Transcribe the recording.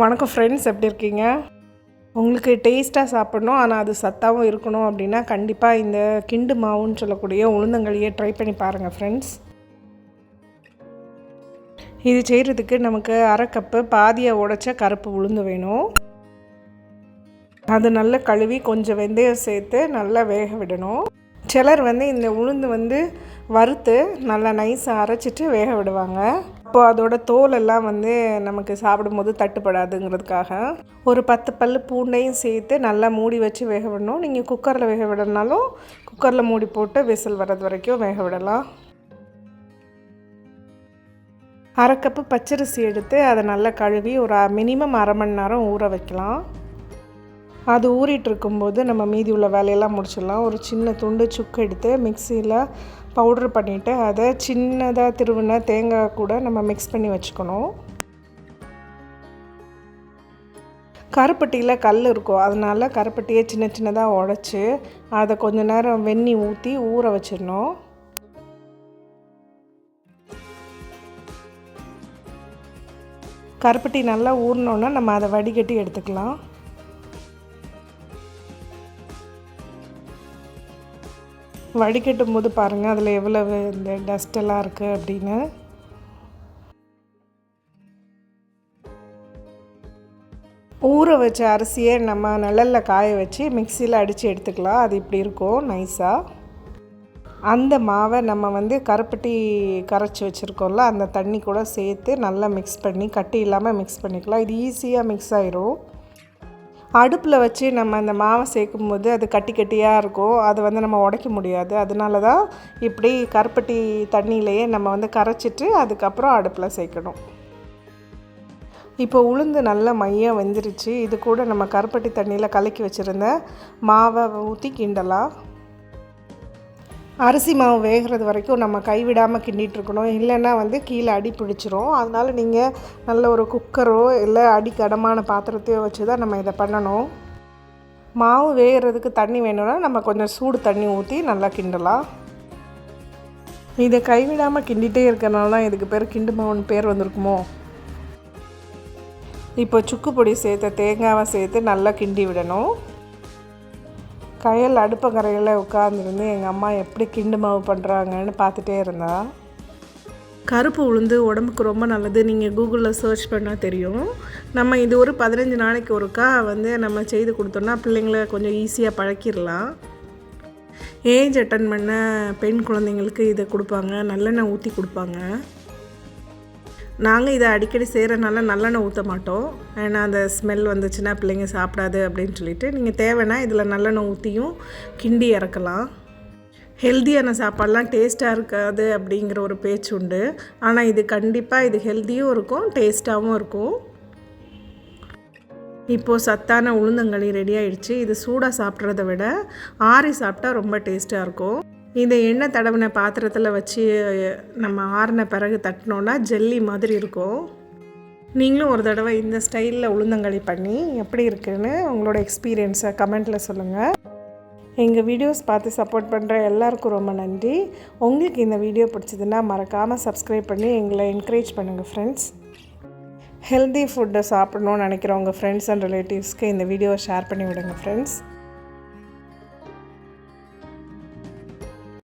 வணக்கம் ஃப்ரெண்ட்ஸ் எப்படி இருக்கீங்க? உங்களுக்கு டேஸ்ட்டாக சாப்பிட்ணும் ஆனால் அது சத்தாகவும் இருக்கணும் அப்படின்னா கண்டிப்பாக இந்த கிண்டு மாவுன்னு சொல்லக்கூடிய உளுந்தங்களியை ட்ரை பண்ணி பாருங்கள் ஃப்ரெண்ட்ஸ் இது செய்கிறதுக்கு நமக்கு அரை கப்பு பாதியை உடைச்ச கருப்பு உளுந்து வேணும். அது நல்லா கழுவி கொஞ்சம் வெந்தயம் சேர்த்து நல்லா வேக விடணும். சிலர் வந்து இந்த உளுந்து வந்து வறுத்து நல்லா நைஸாக அரைச்சிட்டு வேக விடுவாங்க. அப்போ அதோட தோல் எல்லாம் வந்து நமக்கு சாப்பிடும்போது தட்டுப்படாதுங்கிறதுக்காக ஒரு பத்து பல் பூண்டையும் சேர்த்து நல்லா மூடி வச்சு வேக விடணும். நீங்கள் குக்கரில் வேக விடனாலும் குக்கரில் மூடி போட்டு விசில் வர்றது வரைக்கும் வேக விடலாம். அரை கப்பு பச்சரிசி எடுத்து அதை நல்லா கழுவி ஒரு மினிமம் அரை மணி நேரம் ஊற வைக்கலாம். அது ஊறிட்டு இருக்கும்போது நம்ம மீதி உள்ள வேலையெல்லாம் முடிச்சிடலாம். ஒரு சின்ன துண்டு சுக்கு எடுத்து மிக்சியில் பவுட்ரு பண்ணிவிட்டு அதை சின்னதாக திருவின தேங்காய் கூட நம்ம மிக்ஸ் பண்ணி வச்சுக்கணும். கருப்பட்டியில் கல் இருக்கும் அதனால் கருப்பட்டியை சின்ன சின்னதாக உடச்சி அதை கொஞ்ச நேரம் வெந்நி ஊற்றி ஊற வச்சிடணும். கருப்பட்டி நல்லா ஊறினோன்னா நம்ம அதை வடிகட்டி எடுத்துக்கலாம். வடிகட்டும் போது பாருங்கள் அதில் எவ்வளவு இந்த டஸ்டெல்லாம் இருக்குது அப்படின்னு. ஊற வச்ச அரிசியை நம்ம நிழலில் காய வச்சு மிக்சியில் அடித்து எடுத்துக்கலாம். அது இப்படி இருக்கும் நைஸாக அந்த மாவை நம்ம வந்து கருப்பட்டி கரைச்சி வச்சுருக்கோம்ல அந்த தண்ணி கூட சேர்த்து நல்லா மிக்ஸ் பண்ணி கட்டி இல்லாமல் மிக்ஸ் பண்ணிக்கலாம். இது ஈஸியாக மிக்ஸ் ஆயிரும். அடுப்பில் வச்சு நம்ம அந்த மாவை சேர்க்கும் போது அது கட்டி கட்டியாக இருக்கும். அதை வந்து நம்ம உடைக்க முடியாது. அதனால தான் இப்படி கருப்பட்டி தண்ணியிலையே நம்ம வந்து கரைச்சிட்டு அதுக்கப்புறம் அடுப்பில் சேர்க்கணும். இப்போ உளுந்து நல்லா மையம் வெந்துருச்சு. இது கூட நம்ம கருப்பட்டி தண்ணியில் கலக்கி வச்சுருந்த மாவை ஊற்றி கிண்டலாம். அரிசி மாவு வேகிறது வரைக்கும் நம்ம கைவிடாமல் கிண்டிகிட்ருக்கணும் இல்லைன்னா வந்து கீழே அடி பிடிச்சிரும். அதனால் நீங்கள் நல்ல ஒரு குக்கரோ இல்லை அடி கடமான பாத்திரத்தையோ வச்சு தான் நம்ம இதை பண்ணணும். மாவு வேகிறதுக்கு தண்ணி வேணும்னா நம்ம கொஞ்சம் சூடு தண்ணி ஊற்றி நல்லா கிண்டலாம். இதை கைவிடாமல் கிண்டிகிட்டே இருக்கிறனால தான் இதுக்கு பேர் கிண்டு மாவுன்னு பேர் வந்திருக்குமோ? இப்போ சுக்கு பொடி சேர்த்த தேங்காவை சேர்த்து நல்லா கிண்டி விடணும். கையில் அடுப்பங்கரையில் உட்காந்துருந்து எங்கள் அம்மா எப்படி கிண்டு மாவு பண்ணுறாங்கன்னு பார்த்துட்டே இருந்தா. கருப்பு உளுந்து உடம்புக்கு ரொம்ப நல்லது. நீங்கள் கூகுளில் சர்ச் பண்ணால் தெரியும். நம்ம இது ஒரு பதினஞ்சு நாளைக்கு ஒருக்கா வந்து நம்ம செய்து கொடுத்தோம்னா பிள்ளைங்கள கொஞ்சம் ஈஸியாக பழக்கிடலாம். ஏஜ் அட்டன் பண்ண பெண் குழந்தைங்களுக்கு இதை கொடுப்பாங்க. நல்லெண்ணெய் ஊற்றி கொடுப்பாங்க. நாங்கள் இதை அடிக்கடி செய்கிறனால நல்லெண்ணெய் ஊற்ற மாட்டோம். ஏன்னா அந்த ஸ்மெல் வந்துச்சுன்னா பிள்ளைங்க சாப்பிடாது அப்படின்னு சொல்லிட்டு நீங்கள் தேவைன்னா இதில் நல்லெண்ணெய் ஊற்றியும் கிண்டி இறக்கலாம். ஹெல்த்தியான சாப்பாடெலாம் டேஸ்ட்டாக இருக்காது அப்படிங்கிற ஒரு பேச்சு உண்டு. ஆனால் இது கண்டிப்பாக இது ஹெல்த்தியும் இருக்கும் டேஸ்ட்டாகவும் இருக்கும். இப்போது சத்தான உளுந்தங்களி ரெடி ஆகிடுச்சு இது சூடாக சாப்பிட்றத விட ஆறி சாப்பிட்டா ரொம்ப டேஸ்ட்டாக இருக்கும். இந்த எண்ணெய் தடவின பாத்திரத்தில் வச்சு நம்ம ஆறின பிறகு தட்டினோன்னா ஜெல்லி மாதிரி இருக்கும். நீங்களும் ஒரு தடவை இந்த ஸ்டைலில் உளுந்தங்களி பண்ணி எப்படி இருக்குன்னு உங்களோட எக்ஸ்பீரியன்ஸை கமெண்ட்டில் சொல்லுங்கள் எங்கள் வீடியோஸ் பார்த்து சப்போர்ட் பண்ணுற எல்லாருக்கும் ரொம்ப நன்றி. உங்களுக்கு இந்த வீடியோ பிடிச்சதுன்னா மறக்காமல் சப்ஸ்கிரைப் பண்ணி எங்களை என்கரேஜ் பண்ணுங்கள் ஃப்ரெண்ட்ஸ் ஹெல்தி ஃபுட்டை சாப்பிடணும்னு நினைக்கிறவங்க ஃப்ரெண்ட்ஸ் அண்ட் ரிலேட்டிவ்ஸ்க்கு இந்த வீடியோவை ஷேர் பண்ணி விடுங்க ஃப்ரெண்ட்ஸ்